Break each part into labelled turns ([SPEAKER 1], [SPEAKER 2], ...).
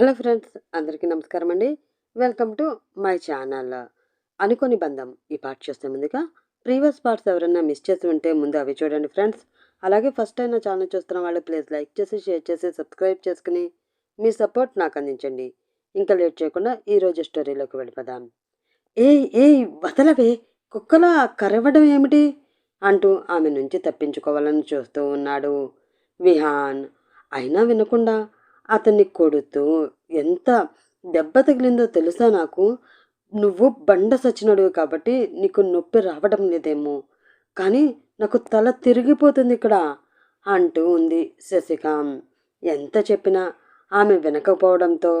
[SPEAKER 1] Hello friends అందరికీ నమస్కారం అండి. Welcome to my channel. అనుకోని బంధం ఈ పార్ట్ చూస్తే ముందుగా ప్రీవియస్ పార్ట్స్ ఎవరైనా మిస్ చేసి ఉంటే ముందు అవి చూడండి ఫ్రెండ్స్. అలాగే ఫస్ట్ టైం నా ఛానల్ చూస్తున్న వాళ్ళు ప్లీజ్ లైక్ చేసి షేర్ చేసి సబ్స్క్రైబ్ చేసుకుని మీ సపోర్ట్ నాకు అందించండి. ఇంకా లేట్ చేయకుండా ఈరోజు స్టోరీలోకి వెళ్ళిపోదాం. ఏ ఏ వదలవే కుక్కలా కరవడం ఏమిటి? అంటూ ఆమె నుంచి తప్పించుకోవాలని చూస్తూ ఉన్నాడు విహాన్. అయినా వినకుండా అతన్ని కొడుతూ ఎంత దెబ్బ తగిలిందో తెలుసా నాకు? నువ్వు బండ సచ్చినడువు కాబట్టి నీకు నొప్పి రావడం లేదేమో. కానీ నాకు తల తిరిగిపోతుంది ఇక్కడ అంటూ ఉంది శశిక ఎంత చెప్పినా ఆమె వినకపోవడంతో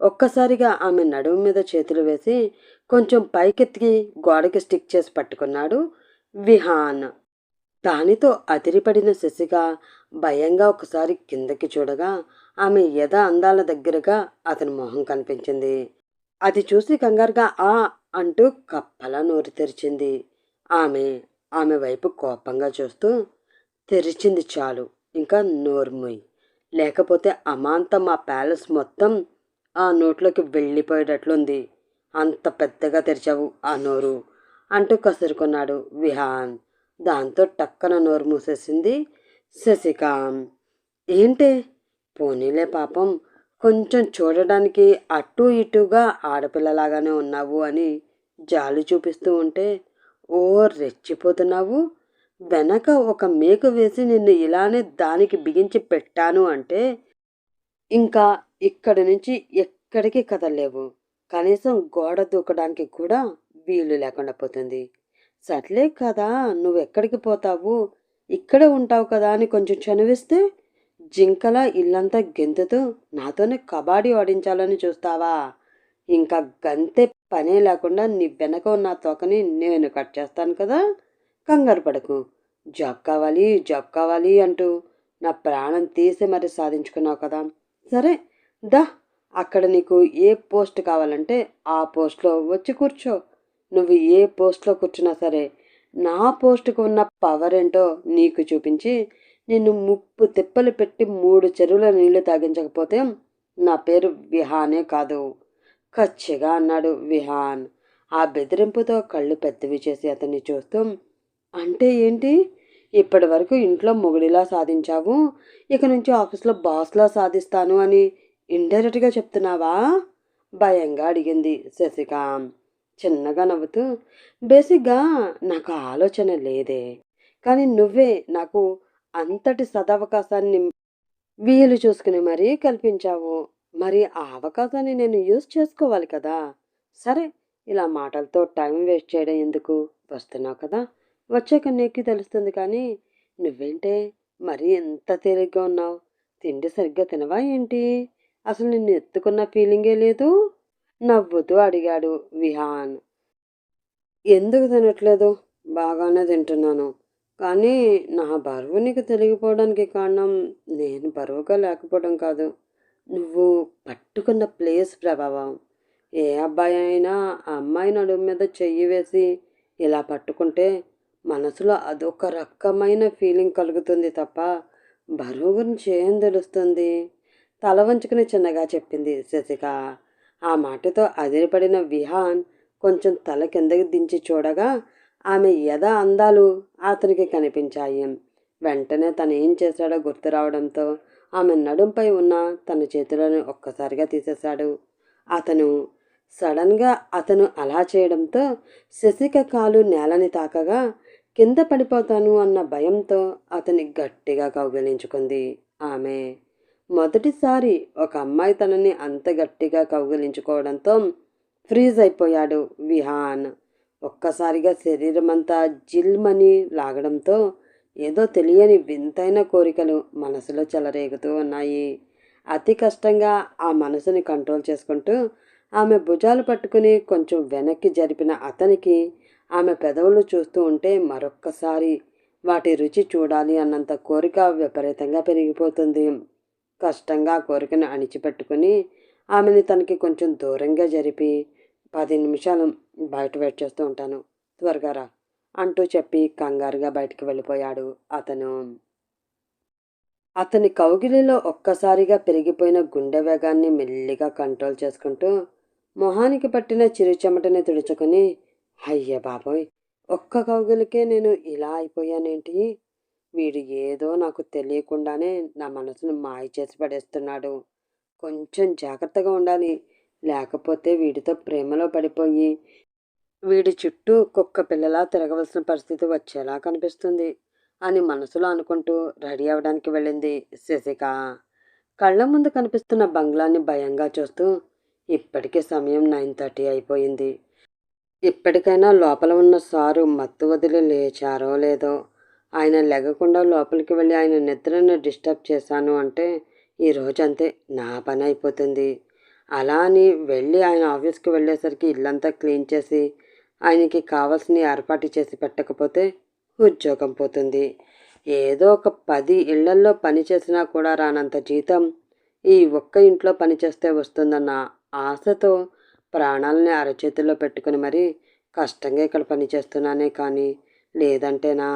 [SPEAKER 1] ఒక్కసారిగా ఆమె నడుము మీద చేతులు వేసి కొంచెం పైకెత్తికి గోడకి స్టిక్ చేసి పట్టుకున్నాడు విహాన్. దానితో అదిరిపడిన శశిక భయంగా ఒకసారి కిందకి చూడగా ఆమె యథ అందాల దగ్గరగా అతని మొహం కనిపించింది. అది చూసి కంగారుగా ఆ అంటూ కప్పలా నోరు తెరిచింది. ఆమె ఆమె వైపు కోపంగా చూస్తూ తెరిచింది చాలు ఇంకా నోర్ముయ్ లేకపోతే అమాంతం ఆ ప్యాలెస్ మొత్తం ఆ నోట్లోకి వెళ్ళిపోయేటట్లుంది. అంత పెద్దగా తెరిచావు ఆ నోరు అంటూ కసురుకున్నాడు విహాన్. దాంతో టక్కన నోరు మూసేసింది శశికాం ఏంటే? పోనీలే పాపం కొంచెం చూడడానికి అటు ఇటుగా ఆడపిల్లలాగానే ఉన్నావు అని జాలి చూపిస్తూ ఉంటే ఓ రెచ్చిపోతున్నావు. వెనక ఒక మేక వేసి నిన్ను ఇలానే దానికి బిగించి పెట్టాను అంటే ఇంకా ఇక్కడి నుంచి ఎక్కడికి కదలేవు కనీసం గోడ దూకడానికి కూడా వీలు లేకుండా పోతుంది. సర్లే కదా నువ్వు ఎక్కడికి పోతావు? ఇక్కడే ఉంటావు కదా అని కొంచెం చనివిస్తే జింకల ఇల్లంతా గెంతుతూ నాతోనే కబాడీ ఆడించాలని చూస్తావా? ఇంకా గంతే పనే లేకుండా నీ వెనక ఉన్న తోకని నేను కట్ చేస్తాను కదా? కంగారు పడకు. జాబ్ కావాలి జాబ్ కావాలి అంటూ నా ప్రాణం తీసి మరి సాధించుకున్నావు కదా. సరే దా. అక్కడ నీకు ఏ పోస్ట్ కావాలంటే ఆ పోస్ట్లో వచ్చి కూర్చో. నువ్వు ఏ పోస్ట్లో కూర్చున్నా సరే నా పోస్టుకు ఉన్న పవర్ ఏంటో నీకు చూపించి నిన్ను ముప్పు తిప్పలు పెట్టి మూడు చెరువుల నీళ్ళు తాగించకపోతే నా పేరు విహానే కాదు. కచ్చిగా అన్నాడు విహాన్. ఆ బెదిరింపుతో కళ్ళు పెద్దవి చేసి అతన్ని చూస్తూ అంటే ఏంటి? ఇప్పటి వరకు ఇంట్లో మొగుడిలా సాధించావు ఇక నుంచి ఆఫీస్లో బాస్లా సాధిస్తాను అని ఇండైరెక్ట్గా చెప్తున్నావా? భయంగా అడిగింది శశిక. చిన్నగా నవ్వుతూ బేసిక్గా నాకు ఆలోచన లేదే. కానీ నువ్వే నాకు అంతటి సదవకాశాన్ని వీలు చూసుకుని మరీ కల్పించావు. మరి ఆ అవకాశాన్ని నేను యూజ్ చేసుకోవాలి కదా. సరే ఇలా మాటలతో టైం వేస్ట్ చేయడం ఎందుకు? వస్తున్నావు కదా. వచ్చాక నీకు తెలుస్తుంది కానీ నువ్వేంటే మరీ ఎంత తేలిగ్గా ఉన్నావు? తిండి సరిగ్గా తినవా ఏంటి? అసలు నిన్ను ఎత్తుకున్న ఫీలింగే లేదు? నవ్వుతూ అడిగాడు విహాన్. ఎందుకు తినట్లేదు? బాగానే తింటున్నాను. కానీ నా బరువు నీకు తెలియకపోవడానికి కారణం నేను బరువుగా లేకపోవడం కాదు. నువ్వు పట్టుకున్న ప్లేస్ ప్రభావం. ఏ అబ్బాయి అయినా అమ్మాయి నడుము మీద చెయ్యి వేసి ఇలా పట్టుకుంటే మనసులో అదొక రకమైన ఫీలింగ్ కలుగుతుంది తప్ప బరువు గురించి ఏం తెలుస్తుంది? తల వంచుకుని చిన్నగా చెప్పింది శశిక. ఆ మాటతో అదిరిపడిన విహాన్ కొంచెం తల కిందకి దించి చూడగా ఆమె యథ అందాలు అతనికి కనిపించాయి. వెంటనే తను ఏం చేశాడో గుర్తు రావడంతో ఆమె నడుంపై ఉన్న తన చేతులను ఒక్కసారిగా తీసేశాడు. అతను సడన్గా అతను అలా చేయడంతో శశిక కాలు నేలని తాకగా కింద పడిపోతాను అన్న భయంతో అతని గట్టిగా కౌగిలించుకుంది ఆమె. మొదటిసారి ఒక అమ్మాయి తనని అంత గట్టిగా కౌగిలించుకోవడంతో ఫ్రీజ్ అయిపోయాడు విహాన్. ఒక్కసారిగా శరీరం అంతా జిల్మని లాగడంతో ఏదో తెలియని వింతైన కోరికలు మనసులో చెలరేగుతూ ఉన్నాయి. అతి కష్టంగా ఆ మనసుని కంట్రోల్ చేసుకుంటూ ఆమె భుజాలు పట్టుకుని కొంచెం వెనక్కి జరిపిన అతనికి ఆమె పెదవులు చూస్తూ ఉంటే మరొక్కసారి వాటి రుచి చూడాలి అన్నంత కోరిక విపరీతంగా పెరిగిపోతుంది. కష్టంగా కోరికను అణిచిపెట్టుకుని ఆమెని తనకి కొంచెం దూరంగా జరిపి పది నిమిషాలు బయట వెయిట్ చేస్తూ ఉంటాను. త్వరగా రా అంటూ చెప్పి కంగారుగా బయటికి వెళ్ళిపోయాడు అతను. అతని కౌగిలిలో ఒక్కసారిగా పెరిగిపోయిన గుండె వేగాన్ని మెల్లిగా కంట్రోల్ చేసుకుంటూ మొహానికి పట్టిన చిరుచెమటని తుడుచుకొని అయ్య బాబోయ్ ఒక్క కౌగిలికే నేను ఇలా అయిపోయానేంటి? వీడు ఏదో నాకు తెలియకుండానే నా మనసును మాయ చేసి పడేస్తున్నాడు. కొంచెం జాగ్రత్తగా ఉండాలి. లేకపోతే వీడితో ప్రేమలో పడిపోయి వీడి చుట్టూ కుక్క పిల్లలా తిరగవలసిన పరిస్థితి వచ్చేలా కనిపిస్తుంది అని మనసులో అనుకుంటూ రెడీ అవ్వడానికి వెళ్ళింది శశిక. కళ్ళ ముందు కనిపిస్తున్న బంగ్లాన్ని భయంగా చూస్తూ ఇప్పటికే సమయం నైన్ థర్టీ అయిపోయింది. ఇప్పటికైనా లోపల ఉన్న సారు మత్తు వదిలి లేచారో లేదో ఆయన లెగకుండా లోపలికి వెళ్ళి ఆయన నిద్రను డిస్టర్బ్ చేశాను అంటే ఈ రోజంతే నా పని అయిపోతుంది. అలా అని వెళ్ళి ఆయన ఆఫీస్కి వెళ్ళేసరికి ఇల్లంతా క్లీన్ చేసి ఆయనకి కావాల్సిన ఏర్పాటు చేసి పెట్టకపోతే ఉద్యోగం పోతుంది. ఏదో ఒక పది ఇళ్ళల్లో పని చేసినా కూడా రానంత జీతం ఈ ఒక్క ఇంట్లో పనిచేస్తే వస్తుందన్న ఆశతో ప్రాణాలని అరచేతిలో పెట్టుకుని మరీ కష్టంగా ఇక్కడ పనిచేస్తున్నానే కానీ లేదంటేనా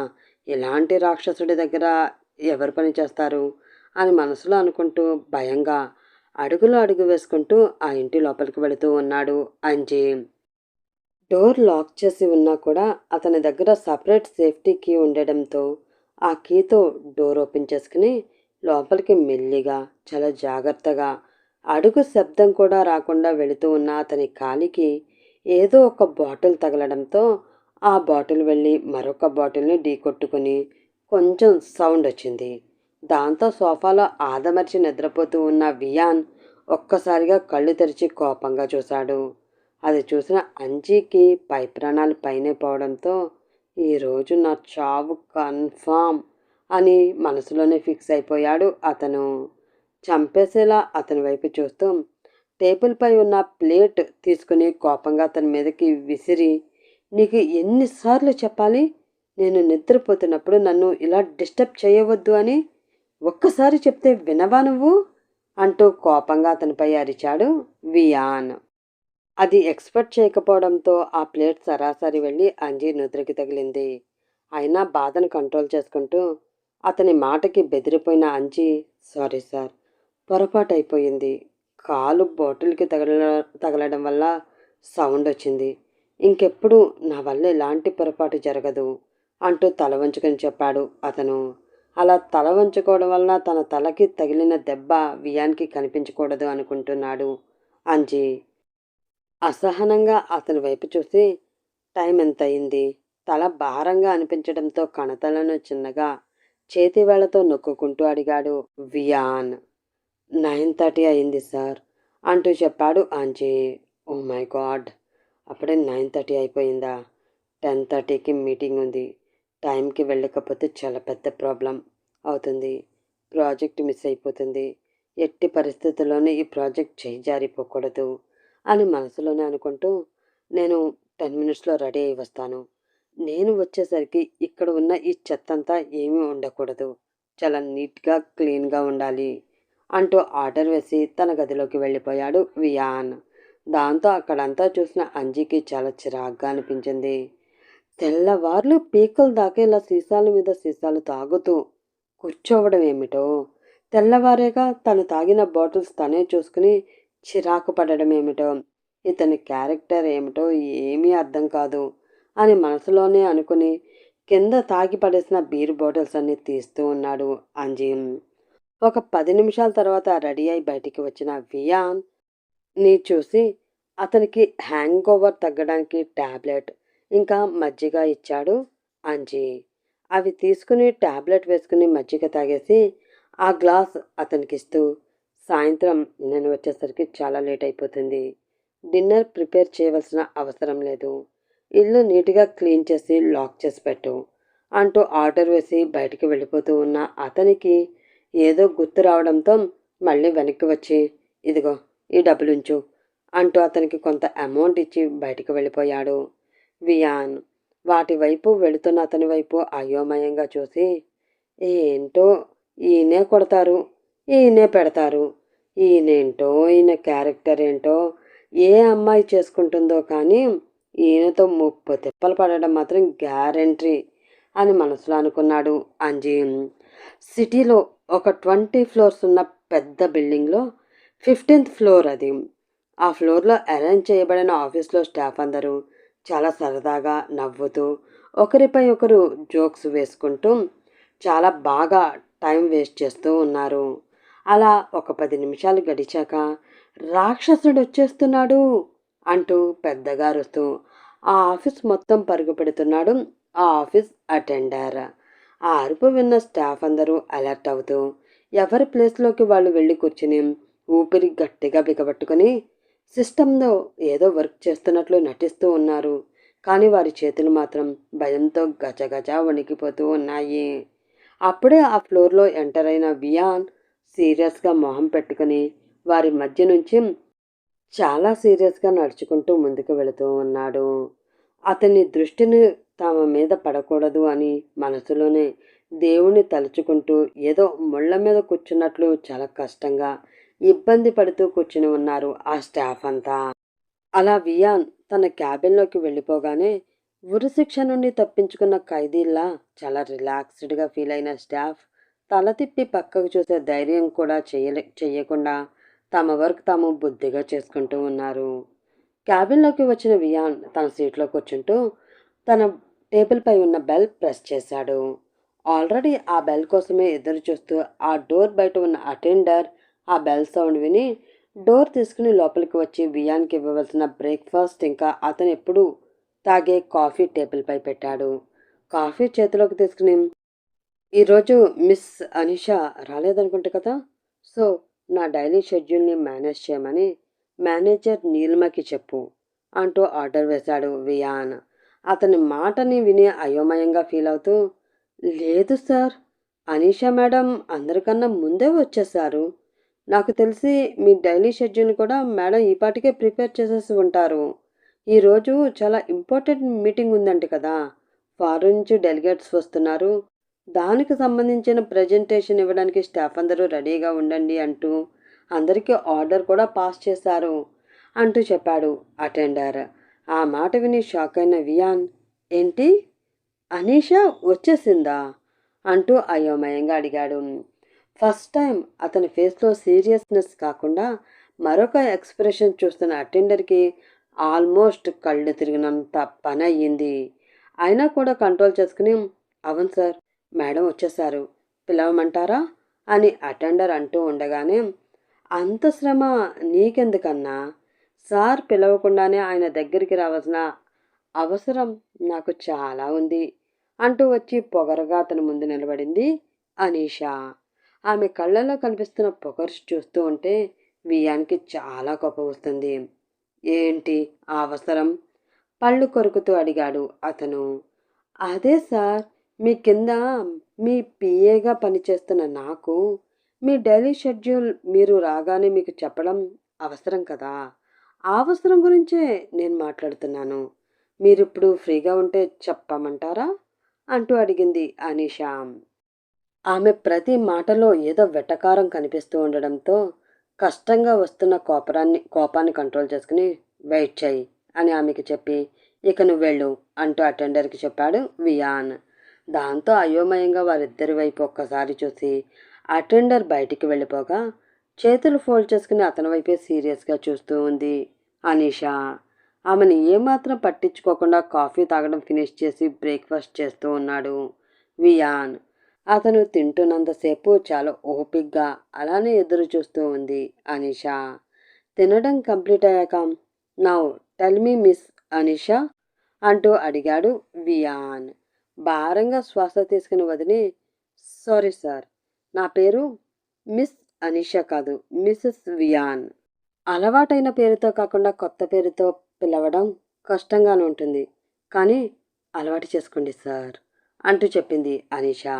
[SPEAKER 1] ఇలాంటి రాక్షసుడి దగ్గర ఎవరు పని చేస్తారు అని మనసులో అనుకుంటూ భయంగా అడుగులు అడుగు వేసుకుంటూ ఆ ఇంటి లోపలికి వెళుతూ ఉన్నాడు అంజీ. డోర్ లాక్ చేసి ఉన్నా కూడా అతని దగ్గర సపరేట్ సేఫ్టీ కీ ఉండడంతో ఆ కీతో డోర్ ఓపెన్ చేసుకుని లోపలికి మెల్లిగా చాలా జాగ్రత్తగా అడుగు శబ్దం కూడా రాకుండా వెళుతూ ఉన్న అతని కాలికి ఏదో ఒక బాటిల్ తగలడంతో ఆ బాటిల్ వెళ్ళి మరొక బాటిల్ని ఢీకొట్టుకుని కొంచెం సౌండ్ వచ్చింది. దాంతో సోఫాలో ఆదమర్చి నిద్రపోతూ ఉన్న వియాన్ ఒక్కసారిగా కళ్ళు తెరిచి కోపంగా చూశాడు. అది చూసిన అంజీకి పై ప్రాణాలు పైనే పోవడంతో ఈరోజు నా చావు కన్ఫామ్ అని మనసులోనే ఫిక్స్ అయిపోయాడు అతను. చంపేసేలా అతని వైపు చూస్తూ టేబుల్పై ఉన్న ప్లేట్ తీసుకుని కోపంగా అతని మీదకి విసిరి నీకు ఎన్నిసార్లు చెప్పాలి? నేను నిద్రపోతున్నప్పుడు నన్ను ఇలా డిస్టర్బ్ చేయవద్దు అని ఒక్కసారి చెప్తే వినవా నువ్వు? అంటూ కోపంగా అతనిపై అరిచాడు వియాన్. అది ఎక్స్పెక్ట్ చేయకపోవడంతో ఆ ప్లేట్ సరాసరి వెళ్ళి అంజీ నుదురికి తగిలింది. అయినా బాధను కంట్రోల్ చేసుకుంటూ అతని మాటకి బెదిరిపోయిన అంజీ సారీ సార్ పొరపాటు అయిపోయింది. కాలు బాటిల్కి తగల తగలడం వల్ల సౌండ్ వచ్చింది. ఇంకెప్పుడు నా వల్ల ఎలాంటి పొరపాటు జరగదు అంటూ తల వంచుకొని చెప్పాడు అతను. అలా తల వంచుకోవడం వలన తన తలకి తగిలిన దెబ్బ వియాన్కి కనిపించకూడదు అనుకుంటున్నాడు అంజీ. అసహనంగా అతని వైపు చూసి టైం ఎంత అయింది తల భారంగా అనిపించడంతో కణతలను చిన్నగా చేతివేళ్ళతో నొక్కుకుంటూ అడిగాడు వియాన్. నైన్ థర్టీ అయింది సార్ అంటూ చెప్పాడు ఆంజీ ఓ మై గాడ్! అప్పుడే నైన్ థర్టీ అయిపోయిందా? టెన్ థర్టీకి మీటింగ్ ఉంది. టైంకి వెళ్ళకపోతే చాలా పెద్ద ప్రాబ్లం అవుతుంది. ప్రాజెక్ట్ మిస్ అయిపోతుంది. ఎట్టి పరిస్థితుల్లోనే ఈ ప్రాజెక్ట్ చేయి జారిపోకూడదు అని మనసులోనే అనుకుంటూ నేను టెన్ మినిట్స్లో రెడీ అయి వస్తాను. నేను వచ్చేసరికి ఇక్కడ ఉన్న ఈ చెత్త అంతా ఏమీ ఉండకూడదు. చాలా నీట్గా క్లీన్గా ఉండాలి అంటూ ఆర్డర్ వేసి తన గదిలోకి వెళ్ళిపోయాడు వియాన్. దాంతో అక్కడంతా చూసిన అంజీకి చాలా చిరాగ్గా అనిపించింది. తెల్లవార్లు పీకలు దాకేలా సీసాల మీద సీసాలు తాగుతూ కూర్చోవడం ఏమిటో? తెల్లవారేగా తను తాగిన బాటిల్స్ తనే చూసుకుని చిరాకు పడడం ఏమిటో? ఇతని క్యారెక్టర్ ఏమిటో ఏమీ అర్థం కాదు అని మనసులోనే అనుకుని కింద తాగి పడేసిన బీర్ బాటిల్స్ అన్ని తీస్తూ ఉన్నాడు అంజీమ్. ఒక పది నిమిషాల తర్వాత రెడీ అయి బయటికి వచ్చిన వియాన్ని చూసి అతనికి హ్యాంగ్ ఓవర్ తగ్గడానికి ట్యాబ్లెట్ ఇంకా మజ్జిగ ఇచ్చాడు అంజీ. అవి తీసుకుని ట్యాబ్లెట్ వేసుకుని మజ్జిగ తాగేసి ఆ గ్లాస్ అతనికి ఇస్తూ సాయంత్రం నేను వచ్చేసరికి చాలా లేట్ అయిపోతుంది. డిన్నర్ ప్రిపేర్ చేయవలసిన అవసరం లేదు. ఇల్లు నీట్గా క్లీన్ చేసి లాక్ చేసి పెట్టు అంటూ ఆర్డర్ వేసి బయటికి వెళ్ళిపోతూ ఉన్న అతనికి ఏదో గుర్తు రావడంతో మళ్ళీ వెనక్కి వచ్చి ఇదిగో ఈ డబ్బులుంచు అంటూ అతనికి కొంత అమౌంట్ ఇచ్చి బయటికి వెళ్ళిపోయాడు. వియాన్. వాటి వైపు వెళుతున్న అతని వైపు అయోమయంగా చూసి ఏంటో ఈయనే కొడతారు ఈయనే పెడతారు ఈయనేంటో ఈయన క్యారెక్టర్ ఏంటో ఏ అమ్మాయి చేసుకుంటుందో కానీ ఈయనతో ముప్పు తిప్పలు పడడం మాత్రం గ్యారంటీ అని మనసులో అనుకున్నాడు అంజీ. సిటీలో ఒక ట్వంటీ ఫ్లోర్స్ ఉన్న పెద్ద బిల్డింగ్లో ఫిఫ్టీన్త్ ఫ్లోర్ అది. ఆ ఫ్లోర్లో అరేంజ్ చేయబడిన ఆఫీస్లో స్టాఫ్ అందరూ చాలా సరదాగా నవ్వుతూ ఒకరిపై ఒకరు జోక్స్ వేసుకుంటూ చాలా బాగా టైం వేస్ట్ చేస్తూ ఉన్నారు. అలా ఒక పది నిమిషాలు గడిచాక రాక్షసుడు వచ్చేస్తున్నాడు అంటూ పెద్దగా అరుస్తూ ఆ ఆఫీస్ మొత్తం పరుగు పెడుతున్నాడు ఆ ఆఫీస్ అటెండర్. ఆ అరుపు విన్న స్టాఫ్ అందరూ అలర్ట్ అవుతూ ఎవరి ప్లేస్లోకి వాళ్ళు వెళ్ళి కూర్చుని ఊపిరి గట్టిగా బిగబట్టుకొని సిస్టంలో ఏదో వర్క్ చేస్తున్నట్లు నటిస్తూ ఉన్నారు. కానీ వారి చేతులు మాత్రం భయంతో గజగజ వణికిపోతూ ఉన్నాయి. అప్పుడే ఆ ఫ్లోర్లో ఎంటర్ అయిన వియాన్ సీరియస్గా మొహం పెట్టుకుని వారి మధ్య నుంచి చాలా సీరియస్గా నడుచుకుంటూ ముందుకు వెళుతూ ఉన్నాడు. అతని దృష్టిని తమ మీద పడకూడదు అని మనసులోనే దేవుణ్ణి తలుచుకుంటూ ఏదో ముళ్ళ మీద కూర్చున్నట్లు చాలా కష్టంగా ఇబ్బంది పడుతూ కూర్చుని ఉన్నారు ఆ స్టాఫ్ అంతా. అలా వియాన్ తన క్యాబిన్లోకి వెళ్ళిపోగానే ఉరిశిక్ష నుండి తప్పించుకున్న ఖైదీల్లా చాలా రిలాక్స్డ్గా ఫీల్ అయిన స్టాఫ్ తల తిప్పి పక్కకు చూసే ధైర్యం కూడా చేయలే చేయకుండా తమ వర్క్ తాము బుద్ధిగా చేసుకుంటూ ఉన్నారు. క్యాబిన్లోకి వచ్చిన వియాన్ తన సీట్లో కూర్చుంటూ తన టేబుల్పై ఉన్న బెల్ ప్రెస్ చేశాడు. ఆల్రెడీ ఆ బెల్ కోసమే ఎదురు చూస్తూ ఆ డోర్ బయట ఉన్న అటెండర్ ఆ బెల్ సౌండ్ విని డోర్ తీసుకుని లోపలికి వచ్చి బియాన్కి ఇవ్వవలసిన బ్రేక్ఫాస్ట్ ఇంకా అతను ఎప్పుడు తాగే కాఫీ టేబుల్పై పెట్టాడు. కాఫీ చేతిలోకి తీసుకుని ఈరోజు మిస్ అనిషా రాలేదనుకుంటా కదా సో నా డైలీ షెడ్యూల్ని మేనేజ్ చేయమని మేనేజర్ నీలిమకి చెప్పు అంటూ ఆర్డర్ వేశాడు వియాన్ అతని మాటని విని అయోమయంగా ఫీల్ అవుతూ లేదు సార్ అనీషా మేడం అందరికన్నా ముందే వచ్చేశారు. నాకు తెలిసి మీ డైలీ షెడ్యూల్ కూడా మేడం ఈ పాటికే ప్రిపేర్ చేసేసి ఉంటారు. ఈరోజు చాలా ఇంపార్టెంట్ మీటింగ్ ఉందంట కదా. ఫారెన్ నుంచి డెలిగేట్స్ వస్తున్నారు. దానికి సంబంధించిన ప్రజెంటేషన్ ఇవ్వడానికి స్టాఫ్ అందరూ రెడీగా ఉండండి అంటూ అందరికీ ఆర్డర్ కూడా పాస్ చేశారు అంటూ చెప్పాడు అటెండర్. ఆ మాట విని షాక్ అయిన వియాన్ ఏంటి? అనీషా వచ్చేసిందా? అంటూ అయోమయంగా అడిగాడు. ఫస్ట్ టైం అతని ఫేస్లో సీరియస్నెస్ కాకుండా మరొక ఎక్స్ప్రెషన్ చూస్తున్న అటెండర్కి ఆల్మోస్ట్ కళ్ళు తిరిగినంత పని అయ్యింది. అయినా కూడా కంట్రోల్ చేసుకుని అవును సార్ మేడం వచ్చేసారు పిలవమంటారా? అని అటెండర్ అంటూ ఉండగానే అంత శ్రమ నీకెందుకన్నా? సార్ పిలవకుండానే ఆయన దగ్గరికి రావాల్సిన అవసరం నాకు చాలా ఉంది అంటూ వచ్చి పొగరగా అతని ముందు నిలబడింది అనీషా. ఆమె కళ్ళల్లో కనిపిస్తున్న పొగర్సు చూస్తూ ఉంటే వియానికి చాలా కోపం వస్తుంది. ఏంటి ఆ అవసరం? పళ్ళు కొరుకుతూ అడిగాడు అతను. అదే సార్ మీ కింద మీ పిఏగా పనిచేస్తున్న నాకు మీ డైలీ షెడ్యూల్ మీరు రాగానే మీకు చెప్పడం అవసరం కదా? ఆ అవసరం గురించే నేను మాట్లాడుతున్నాను. మీరు ఇప్పుడు ఫ్రీగా ఉంటే చెప్పమంటారా? అంటూ అడిగింది అనిషా. ఆమె ప్రతి మాటలో ఏదో వెటకారం కనిపిస్తూ ఉండడంతో కష్టంగా వస్తున్న కోపరాన్ని కోపాన్ని కంట్రోల్ చేసుకుని వెయిట్ చేయి అని ఆమెకి చెప్పి ఇక నువ్వు వెళ్ళు అంటూ అటెండర్కి చెప్పాడు వియాన్. దాంతో అయోమయంగా వారిద్దరి వైపు ఒక్కసారి చూసి అటెండర్ బయటికి వెళ్ళిపోగా చేతులు ఫోల్డ్ చేసుకుని అతని వైపే సీరియస్గా చూస్తూ ఉంది అనీషా. ఆమెను ఏమాత్రం పట్టించుకోకుండా కాఫీ తాగడం ఫినిష్ చేసి బ్రేక్ఫాస్ట్ చేస్తూ ఉన్నాడు వియాన్. అతను తింటున్నంతసేపు చాలా ఓపిక్గా అలానే ఎదురు చూస్తూ ఉంది అనిషా. తినడం కంప్లీట్ అయ్యాక now tell me miss Anisha అంటూ అడిగాడు వియాన్. భారంగా శ్వాస తీసుకుని వదిలి సారీ సార్ నా పేరు మిస్ అనిషా కాదు మిస్సెస్ వియాన్. అలవాటైన పేరుతో కాకుండా కొత్త పేరుతో పిలవడం కష్టంగానే ఉంటుంది కానీ అలవాటు చేసుకోండి సార్ అంటూ చెప్పింది అనిషా.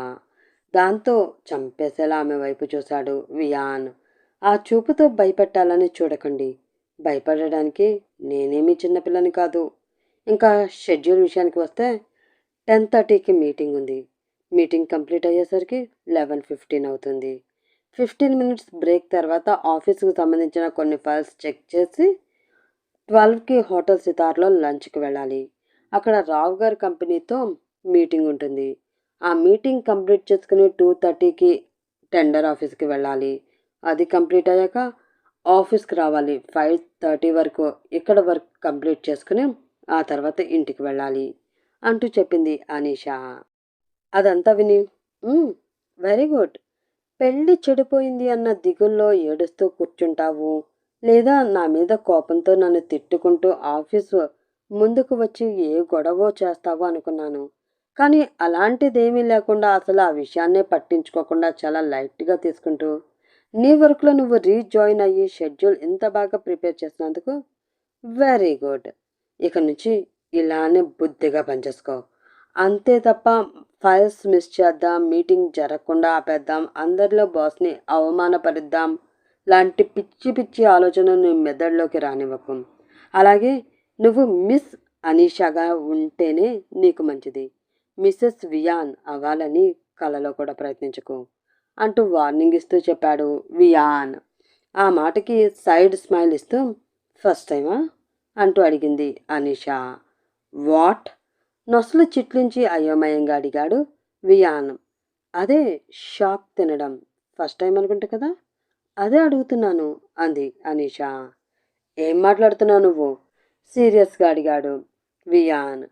[SPEAKER 1] దాంతో చంపేసేలా ఆమె వైపు చూశాడు వియాన్. ఆ చూపుతో భయపెట్టాలని చూడకండి. భయపడడానికి నేనేమీ చిన్నపిల్లని కాదు. ఇంకా షెడ్యూల్ విషయానికి వస్తే టెన్ థర్టీకి మీటింగ్ ఉంది. మీటింగ్ కంప్లీట్ అయ్యేసరికి లెవెన్ ఫిఫ్టీన్ అవుతుంది. ఫిఫ్టీన్ మినిట్స్ బ్రేక్ తర్వాత ఆఫీస్కి సంబంధించిన కొన్ని ఫైల్స్ చెక్ చేసి ట్వెల్వ్కి హోటల్ సితార్లో లంచ్కి వెళ్ళాలి. అక్కడ రావు గారి కంపెనీతో మీటింగ్ ఉంటుంది. ఆ మీటింగ్ కంప్లీట్ చేసుకుని టూ థర్టీకి టెండర్ ఆఫీస్కి వెళ్ళాలి. అది కంప్లీట్ అయ్యాక ఆఫీస్కి రావాలి. ఫైవ్ థర్టీ వరకు ఇక్కడ వర్క్ కంప్లీట్ చేసుకుని ఆ తర్వాత ఇంటికి వెళ్ళాలి అంటూ చెప్పింది అనీషా. అదంతా విని వెరీ గుడ్. పెళ్ళి చెడిపోయింది అన్న దిగుల్లో ఏడుస్తూ కూర్చుంటావు. లేదా నా మీద కోపంతో నన్ను తిట్టుకుంటూ ఆఫీసు ముందుకు వచ్చి ఏ గొడవో చేస్తావో అనుకున్నాను. కానీ అలాంటిదేమీ లేకుండా అసలు ఆ విషయాన్నే పట్టించుకోకుండా చాలా లైట్గా తీసుకుంటూ నీ వర్క్లో నువ్వు రీజాయిన్ అయ్యి షెడ్యూల్ ఇంత బాగా ప్రిపేర్ చేసినందుకు వెరీ గుడ్. ఇక నుంచి ఇలానే బుద్ధిగా పనిచేసుకో అంతే తప్ప ఫైల్స్ మిస్ చేద్దాం మీటింగ్ జరగకుండా ఆపేద్దాం అందరిలో బాస్ని అవమానపరిద్దాం లాంటి పిచ్చి పిచ్చి ఆలోచన నీ మెదడులోకి రానివ్వకు. అలాగే నువ్వు మిస్ అనీషాగా ఉంటేనే నీకు మంచిది. మిస్సెస్ వియాన్ అవ్వాలని కలలో కూడా ప్రయత్నించకు అంటూ వార్నింగ్ ఇస్తూ చెప్పాడు వియాన్. ఆ మాటకి సైడ్ స్మైల్ ఇస్తూ ఫస్ట్ టైమా? అంటూ అడిగింది అనిషా. వాట్? నొసలు చిట్లించి అయోమయంగా అడిగాడు వియాన్. అదే షాక్ తినడం. ఫస్ట్ టైం అనుకుంటా కదా? అదే అడుగుతున్నాను అంది అనీషా. ఏం మాట్లాడుతున్నావు నువ్వు? సీరియస్గా అడిగాడు వియాన్.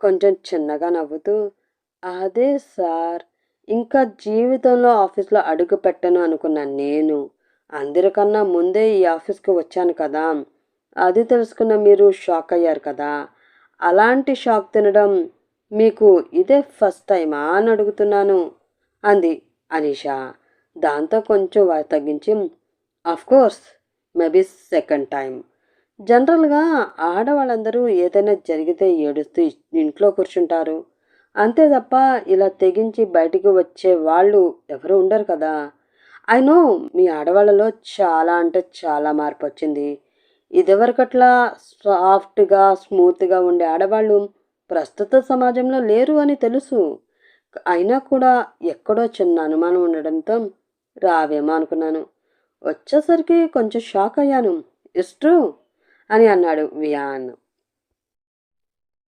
[SPEAKER 1] కొంచెం చిన్నగా నవ్వుతూ అదే సార్ ఇంకా జీవితంలో ఆఫీస్లో అడుగు పెట్టను అనుకున్న నేను. అందరికన్నా ముందే ఈ ఆఫీస్కి వచ్చాను కదా. అది తెలుసుకున్న మీరు షాక్ అయ్యారు కదా. అలాంటి షాక్ తినడం మీకు ఇదే ఫస్ట్ టైమా అని అడుగుతున్నాను అంది అనీషా. దాంతో కొంచెం తగ్గించి కోర్స్ మేబీ సెకండ్ టైం జనరల్గా ఆడవాళ్ళందరూ ఏదైనా జరిగితే ఏడుస్తూ ఇంట్లో కూర్చుంటారు. అంతే తప్ప ఇలా తెగించి బయటికి వచ్చే వాళ్ళు ఎవరు ఉండరు కదా. అయినో మీ ఆడవాళ్ళలో చాలా అంటే చాలా మార్పు వచ్చింది. ఇదివరకట్లా సాఫ్ట్గా స్మూత్గా ఉండే ఆడవాళ్ళు ప్రస్తుత సమాజంలో లేరు అని తెలుసు. అయినా కూడా ఎక్కడో చిన్న అనుమానం ఉండడంతో రావేమో అనుకున్నాను. వచ్చేసరికి కొంచెం షాక్ అయ్యాను. ఇస్ట్రూ అని అన్నాడు వియాన్.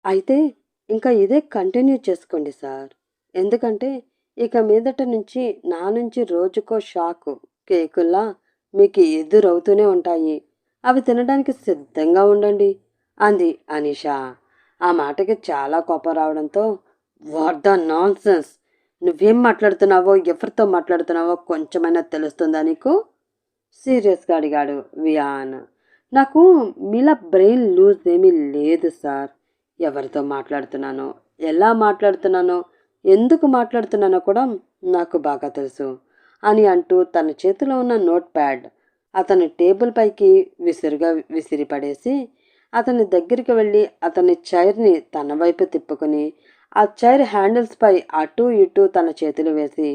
[SPEAKER 1] అయితే ఇంకా ఇదే కంటిన్యూ చేసుకోండి సార్. ఎందుకంటే ఇక మీదట నుంచి నా నుంచి రోజుకో షాకు కేకుల్లా మీకు ఎదురవుతూనే ఉంటాయి. అవి తినడానికి సిద్ధంగా ఉండండి అంది అనిషా. ఆ మాటకి చాలా కోపం రావడంతో వాట్ ద నాన్ సెన్స్ నువ్వేం మాట్లాడుతున్నావో ఎవరితో మాట్లాడుతున్నావో కొంచెమైనా తెలుస్తుందా నీకు? సీరియస్గా అడిగాడు వియాన్. నాకు మీలా బ్రెయిన్ లూజ్ ఏమీ లేదు సార్. ఎవరితో మాట్లాడుతున్నానో ఎలా మాట్లాడుతున్నానో ఎందుకు మాట్లాడుతున్నానో కూడా నాకు బాగా తెలుసు అని అంటూ తన చేతిలో ఉన్న నోట్ ప్యాడ్ అతని టేబుల్ పైకి విసురుగా విసిరిపడేసి అతని దగ్గరికి వెళ్ళి అతని చైర్ని తన వైపు తిప్పుకొని ఆ చైర్ హ్యాండిల్స్పై అటూ ఇటూ తన చేతులు వేసి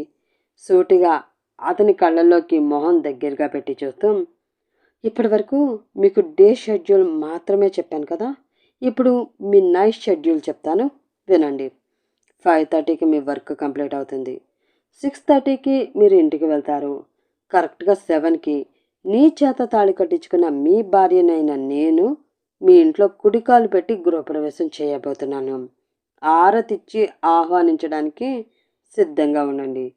[SPEAKER 1] సూటిగా అతని కళ్ళల్లోకి మొహం దగ్గరగా పెట్టి చూస్తూ ఇప్పటి వరకు మీకు డే షెడ్యూల్ మాత్రమే చెప్పాను కదా. ఇప్పుడు మీ నైట్ షెడ్యూల్ చెప్తాను. వినండి. ఫైవ్ థర్టీకి మీ వర్క్ కంప్లీట్ అవుతుంది. సిక్స్ థర్టీకి మీరు ఇంటికి వెళ్తారు. కరెక్ట్గా సెవెన్కి నీ చేత తాళి కట్టించుకున్న మీ భార్యనైన నేను మీ ఇంట్లో కుడికాలు పెట్టి గృహప్రవేశం చేయబోతున్నాను. ఆరతిచ్చి ఆహ్వానించడానికి సిద్ధంగా ఉండండి.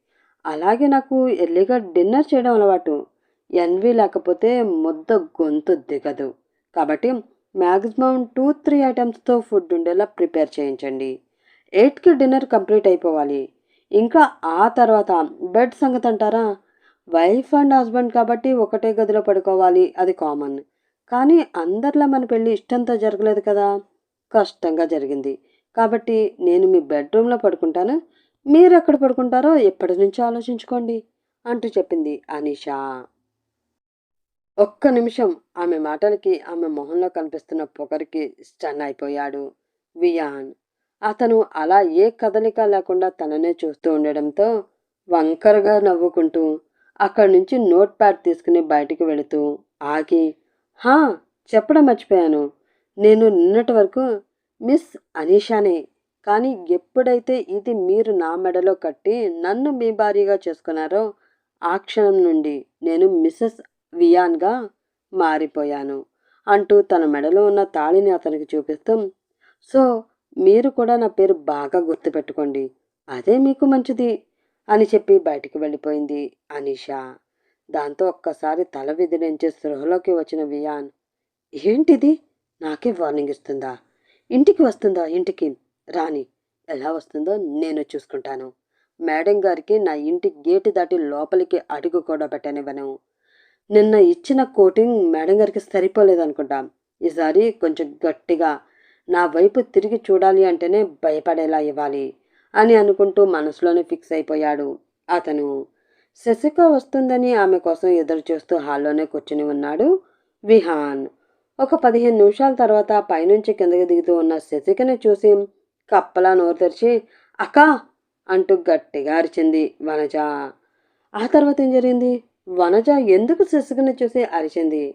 [SPEAKER 1] అలాగే నాకు ఎర్లీగా డిన్నర్ చేయడం అలవాటు. ఎన్వి లేకపోతే ముద్ద గొంతు దిగదు. కాబట్టి మ్యాక్సిమం టూ త్రీ ఐటమ్స్తో ఫుడ్ ఉండేలా ప్రిపేర్ చేయించండి. ఎయిట్కి డిన్నర్ కంప్లీట్ అయిపోవాలి. ఇంకా ఆ తర్వాత బెడ్ సంగతి అంటారా? వైఫ్ అండ్ హస్బెండ్ కాబట్టి ఒకటే గదిలో పడుకోవాలి అది కామన్. కానీ అందరిలో మన పెళ్ళి ఇష్టంతో జరగలేదు కదా? కష్టంగా జరిగింది. కాబట్టి నేను మీ బెడ్రూమ్లో పడుకుంటాను. మీరు ఎక్కడ పడుకుంటారో ఎప్పటి నుంచో ఆలోచించుకోండి అంటూ చెప్పింది అనిషా. ఒక్క నిమిషం ఆమె మాటలకి ఆమె మొహంలో కనిపిస్తున్న పొగరికి స్టన్ అయిపోయాడు వియాన్. అతను అలా ఏ కదలిక లేకుండా తననే చూస్తూ ఉండడంతో వంకరగా నవ్వుకుంటూ అక్కడి నుంచి నోట్ ప్యాడ్ తీసుకుని బయటికి వెళుతూ ఆగి హా చెప్పడం మర్చిపోయాను. నేను నిన్నటి వరకు మిస్ అనీషానే కానీ ఎప్పుడైతే ఇది మీరు నా మెడలో కట్టి నన్ను మీ భార్యగా చేసుకున్నారో ఆ క్షణం నుండి నేను మిస్సెస్ వియాన్గా మారిపోయాను అంటూ తన మెడలో ఉన్న తాళిని అతనికి చూపిస్తూ. సో మీరు కూడా నా పేరు బాగా గుర్తుపెట్టుకోండి. అదే మీకు మంచిది అని చెప్పి బయటికి వెళ్ళిపోయింది అనీషా. దాంతో ఒక్కసారి తల విదిలించి స్పృహలోకి వచ్చిన వియాన్ ఏంటిది? నాకే వార్నింగ్ ఇస్తుందా? ఇంటికి వస్తుందా? ఇంటికి? రాని ఎలా వస్తుందో నేను చూసుకుంటాను. మేడం గారికి నా ఇంటి గేటు దాటి లోపలికి అడుగు కూడా పెట్టనివ్వను. నిన్న ఇచ్చిన కోటింగ్ మేడం గారికి సరిపోలేదనుకుంటా ఈసారి కొంచెం గట్టిగా నా వైపు తిరిగి చూడాలి అంటేనే భయపడేలా ఇవ్వాలి అని అనుకుంటూ మనసులోనే ఫిక్స్ అయిపోయాడు. అతను శశిక వస్తుందని ఆమె కోసం ఎదురు చూస్తూ హాల్లోనే కూర్చుని ఉన్నాడు విహాన్. ఒక పదిహేను నిమిషాల తర్వాత పైనుంచి కిందకి దిగుతూ ఉన్న శశికని చూసి కప్పలా నోరు తెరిచి అక్కా! అంటూ గట్టిగా అరిచింది వనజ. ఆ తర్వాత ఏం జరిగింది? వనజ ఎందుకు శశికని చూసి అరిచింది?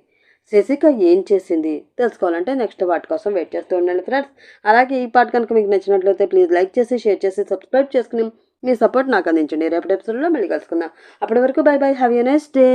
[SPEAKER 1] శశిక ఏం చేసింది? తెలుసుకోవాలంటే నెక్స్ట్ వాటి కోసం వెయిట్ చేస్తూ ఉండండి ఫ్రెండ్స్. అలాగే ఈ పాట కనుక మీకు నచ్చినట్లయితే ప్లీజ్ లైక్ చేసి షేర్ చేసి సబ్స్క్రైబ్ చేసుకుని మీ సపోర్ట్ నాకు అందించండి. రేపటి ఎపిసోడ్లో మళ్ళీ కలుసుకుందాం. అప్పటి వరకు bye bye. Have a nice day